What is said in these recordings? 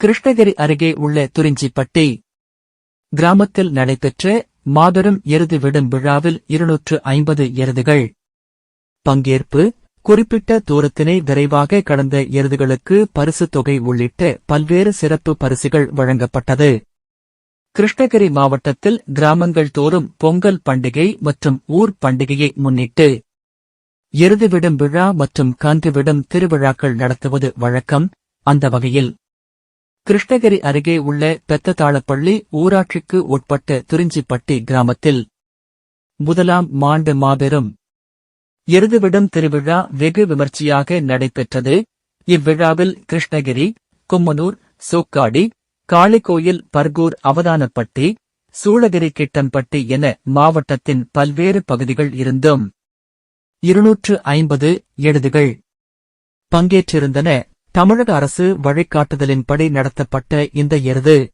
கிருஷ்ணகிரி அருகே உள்ள துரிஞ்சிப்பட்டி கிராமத்தில் நடைபெற்ற மாபெரும் எருது விடும் விழாவில் இருநூற்று ஐம்பது எருதுகள். பங்கேற்பு குறிப்பிட்ட தூரத்தினை விரைவாக கடந்த எருதுகளுக்கு பரிசுத் தொகை உள்ளிட்ட பல்வேறு சிறப்பு பரிசுகள் வழங்கப்பட்டது. கிருஷ்ணகிரி மாவட்டத்தில் கிராமங்கள் தோறும் பொங்கல் பண்டிகை மற்றும் ஊர் பண்டிகையை முன்னிட்டு எருது விடும் விழா மற்றும் கன்று விடும் திருவிழாக்கள் நடத்துவது வழக்கம். அந்த வகையில் கிருஷ்ணகிரி அருகே உள்ள பெத்ததாளப்பள்ளி ஊராட்சிக்கு உட்பட்ட துறிஞ்சிப்பட்டி கிராமத்தில். முதலாம் மாண்டு மாபெரும். எருதுவிடும் திருவிழா வெகு விமர்சையாக நடைபெற்றது. இவ்விழாவில் கிருஷ்ணகிரி கும்மனூர் சோக்காடி காளிகோயில் பர்கூர் அவதானப்பட்டி சூளகிரி கிட்டம்பட்டி என மாவட்டத்தின் பல்வேறு பகுதிகள் இருந்தும். இருநூற்று ஐம்பது எழுதுகள். பங்கேற்றிருந்தன. தமிழக அரசு வழிகாட்டுதலின்படி நடத்தப்பட்ட இந்த எருது.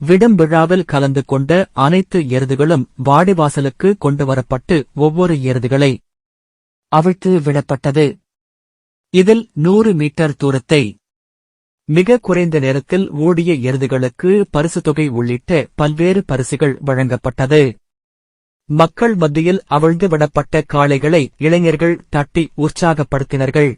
விடம்பிழாவில் கலந்து கொண்ட அனைத்து எருதுகளும் வாடிவாசலுக்கு கொண்டுவரப்பட்டு ஒவ்வொரு எருதுகளை அவிழ்த்து விடப்பட்டது. இதில் நூறு மீட்டர் தூரத்தை மிக குறைந்த நேரத்தில் ஓடிய எருதுகளுக்கு பரிசு தொகை உள்ளிட்ட பல்வேறு பரிசுகள் வழங்கப்பட்டது. மக்கள் மத்தியில் அவிழ்ந்து விடப்பட்ட காளைகளை இளைஞர்கள் தட்டி உற்சாகப்படுத்தினர்கள்.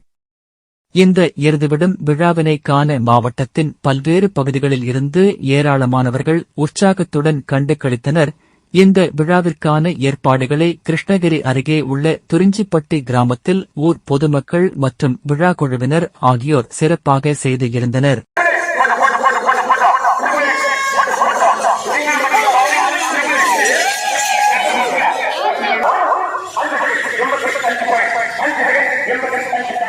இந்த எருதுவிடும் விழாவினை காண மாவட்டத்தின் பல்வேறு பகுதிகளில் இருந்து ஏராளமானவர்கள் உற்சாகத்துடன் கண்டு களித்தனர். இந்த விழாவிற்கான ஏற்பாடுகளை கிருஷ்ணகிரி அருகே உள்ள துறிஞ்சிப்பட்டி கிராமத்தில் ஊர் பொதுமக்கள் மற்றும் விழா குழுவினர் ஆகியோர் சிறப்பாக செய்து இருந்தனர்.